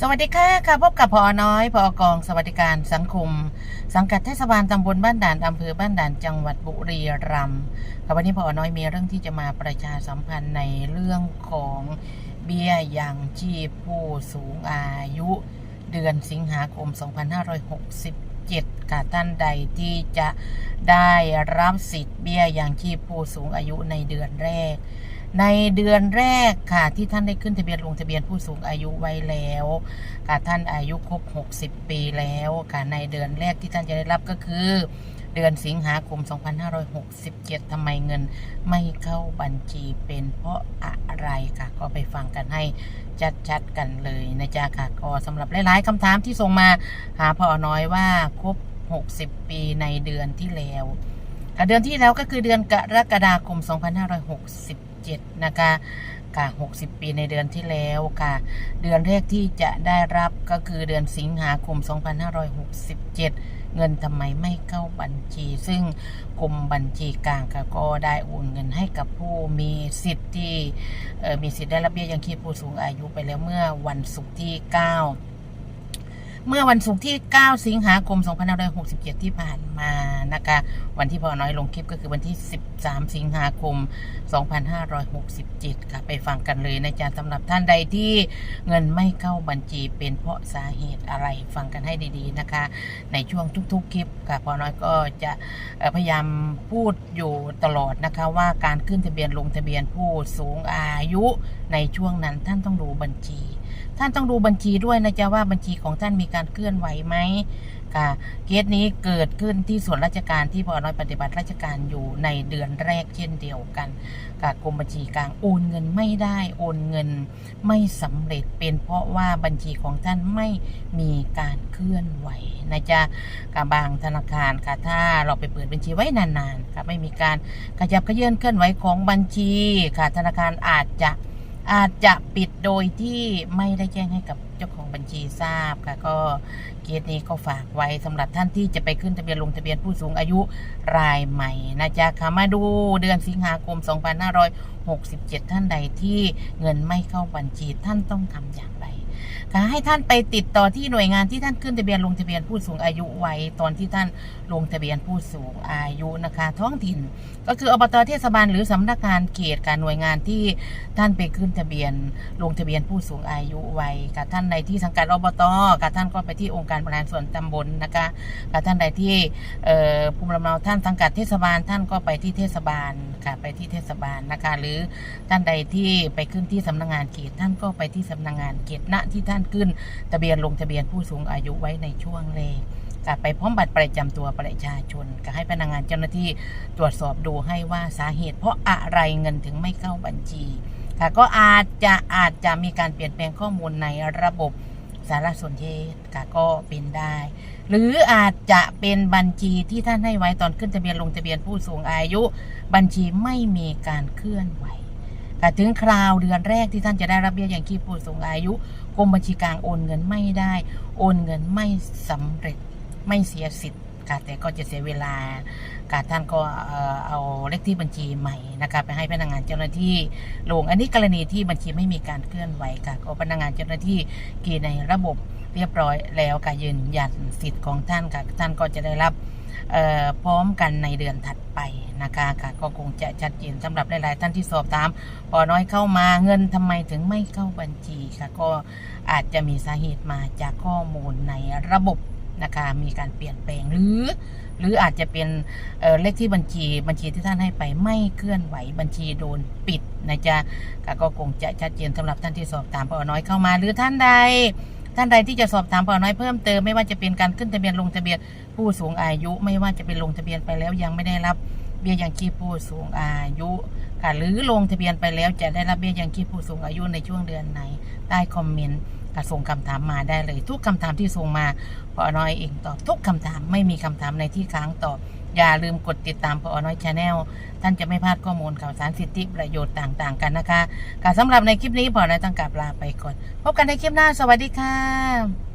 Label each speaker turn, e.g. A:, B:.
A: สวัสดีค่ะค่ะพบกับพอน้อยพอกองสวัสดิการสังคม สังกัดเทศบาลตำบลบ้านด่านอำเภอบ้านด่านจังหวัดบุรีรัมย์ค่ะวันนี้พอน้อยมีเรื่องที่จะมาประชาสัมพันธ์ในเรื่องของเบี้ยยังชีพผู้สูงอายุ เดือนสิงหาคม 2567 ค่ะท่านใดที่จะได้รับสิทธิ์เบี้ยยังชีพผู้สูงอายุในเดือนแรก ในเดือนแรกค่ะ ที่ท่านได้ขึ้นทะเบียนลงทะเบียนผู้สูงอายุไว้แล้วค่ะท่านอายุครบ 60 ปีแล้วค่ะในเดือนแรกที่ท่านจะได้รับก็คือ เดือนสิงหาคม 2567 ทำไมเงินไม่เข้าบัญชีเป็นเพราะอะไรค่ะ ก็ไปฟังกันให้ชัดๆกันเลยนะจ๊ะค่ะก็สำหรับหลายๆคำถามที่ส่งมาหาพอน้อยว่าครบ 60 ปีในเดือนที่แล้ว เดือนที่แล้วก็คือเดือนกรกฎาคม 2567 นะคะค่ะ60 ปีในเดือนที่แล้วค่ะ เดือนแรกที่จะได้รับก็คือเดือนสิงหาคม 2567 เงินทำไมไม่เข้าบัญชี ซึ่งกรมบัญชีกลางค่ะก็ได้โอนเงินให้กับผู้มีสิทธิ์ที่มีสิทธิ์ได้รับเบี้ยยังชีพผู้สูงอายุไปแล้วเมื่อวันศุกร์ที่ 9 เมื่อวันศุกร์ที่ 9 สิงหาคม 2567 ที่ผ่านมานะคะ วันที่พอน้อยลงคลิปก็คือวันที่ 13 สิงหาคม 2567 ค่ะ ไปฟังกันเลยนะจ๊ะสำหรับท่านใดที่เงินไม่เข้าบัญชีเป็นเพราะสาเหตุอะไรฟังกันให้ดีๆนะคะ ในช่วงทุกๆ คลิปค่ะพอน้อยก็จะพยายามพูดอยู่ตลอดนะคะ ว่าการขึ้นทะเบียนลงทะเบียนผู้สูงอายุในช่วงนั้นท่านต้องดูบัญชี ท่านต้องดูบัญชีด้วยนะจ๊ะว่าบัญชีของท่านมีการเคลื่อนไหวไหมค่ะเคสนี้เกิดขึ้นที่ส่วนราชการที่พอน้อยปฏิบัติราชการอยู่ในเดือนแรกเช่นเดียวกันค่ะกรมบัญชีกลางโอนเงินไม่ได้โอนเงินไม่สำเร็จเป็นเพราะว่าบัญชีของท่านไม่มีการเคลื่อนไหวนะจ๊ะกับบางธนาคารค่ะถ้าเราไปเปิดบัญชีไว้นานๆค่ะไม่มีการขยับเขยื่อนเคลื่อนไหวของบัญชีค่ะธนาคารอาจจะ อาจจะปิดโดยที่ไม่ได้แจ้งให้กับเจ้าของบัญชีทราบค่ะก็เคสนี้ก็ฝากไว้สำหรับท่านที่จะไปขึ้นทะเบียนลงทะเบียนผู้สูงอายุรายใหม่นะจ๊ะค่ะมาดูเดือนสิงหาคม 2567 ท่านใดที่เงินไม่เข้าบัญชีท่านต้องทำอย่างไร ค่ะให้ท่านไปติดต่อที่หน่วยงานที่ท่านขึ้นทะเบียนลงทะเบียนผู้สูงอายุไว้ตอนที่ท่านลงทะเบียนผู้สูงอายุนะคะ ท้องถิ่นก็คืออบตเทศบาลหรือสำนักงานเขตการหน่วยงานที่ท่านไปขึ้นทะเบียนลงทะเบียนผู้สูงอายุไว้กับท่านใดที่สังกัดอบตกับท่านก็ไปที่องค์การบริหารส่วนตำบลนะคะกับท่านใดที่ภูมิลำเนาท่านสังกัดเทศบาลท่านก็ไปที่เทศบาล ค่ะไปที่เทศบาลนะคะ หรือท่านใดที่ไปขึ้นที่สำนักงานเขตท่านก็ไปที่สำนักงานเขตณที่ท่านขึ้นทะเบียนลงทะเบียนผู้สูงอายุไว้ในช่วงแรกกับไปพร้อมบัตรประจำตัวประชาชนก็ให้พนักงานเจ้าหน้าที่ตรวจสอบดูให้ว่าสาเหตุ เพราะอะไรเงินถึงไม่เข้าบัญชีค่ะก็อาจจะอาจจะมีการเปลี่ยนแปลงข้อมูลในระบบสารสนเทศค่ะก็เป็นได้ หรืออาจจะเป็นบัญชีที่ท่านให้ไว้ตอนขึ้นทะเบียนลงทะเบียนผู้สูงอายุ บัญชีไม่มีการเคลื่อนไหวค่ถึงคราวเดือนแรกที่ท่านจะได้รับเบี้ยอย่างชีพผู้สูงอายุกรมบัญชีกลางโอนเงินไม่ได้ โอนเงินไม่สำเร็จไม่เสียสิทธิ ค่ะแต่ก็จะเสียเวลาค่ะท่านก็เอาเลขที่บัญชีใหม่นะคะไปให้พนักงานเจ้าหน้าที่ลงอันนี้กรณีที่บัญชีไม่มีการเคลื่อนไหวค่ะก็พนักงานเจ้าหน้าที่กีในระบบเรียบร้อยแล้วค่ะยืนยันสิทธิ์ของท่านค่ะท่านก็จะได้รับพร้อมกันในเดือนถัดไปนะคะค่ะก็คงจะชัดเจนสำหรับหลายๆท่านที่สอบถามพอน้อยเข้ามาเงินทำไมถึงไม่เข้าบัญชีค่ะก็อาจจะมีสาเหตุมาจากข้อมูลในระบบ นะคะมีการเปลี่ยนแปลงหรือ หรืออาจจะเป็นเเลขที่บัญชีบัญชีที่ท่านให้ไปไม่เคลื่อนไหวบัญชีโดนปิดนะจ๊ะก็ก็คงจะชัดเจนสำหรับท่านที่สอบถามปอน้อยเข้ามา หรือท่านใด ท่านใดที่จะสอบถามปอน้อยเพิ่มเติมไม่ว่าจะเป็นการขึ้นทะเบียนลงทะเบียนผู้สูงอายุ ไม่ว่าจะเป็นลงทะเบียนไปแล้วยังไม่ได้รับเบี้ยยังชีพผู้สูงอายุค่ะหรือลงทะเบียนไปแล้วจะได้รับเบี้ยยังชีพผู้สูงอายุในช่วงเดือนไหนใต้คอมเมนต์ ก็ส่งคำถามมาได้เลย ทุกคำถามที่ส่งมาพอน้อยเองตอบทุกคำถามไม่มีคำถามในที่ค้างตอบ อย่าลืมกดติดตามพอน้อยชาแนลท่านจะไม่พลาดข้อมูลข่าวสารสิทธิประโยชน์ต่างๆ กันนะคะการสำหรับในคลิปนี้พอน้อยต้องกลับลาไปก่อน พบกันในคลิปหน้าสวัสดีค่ะ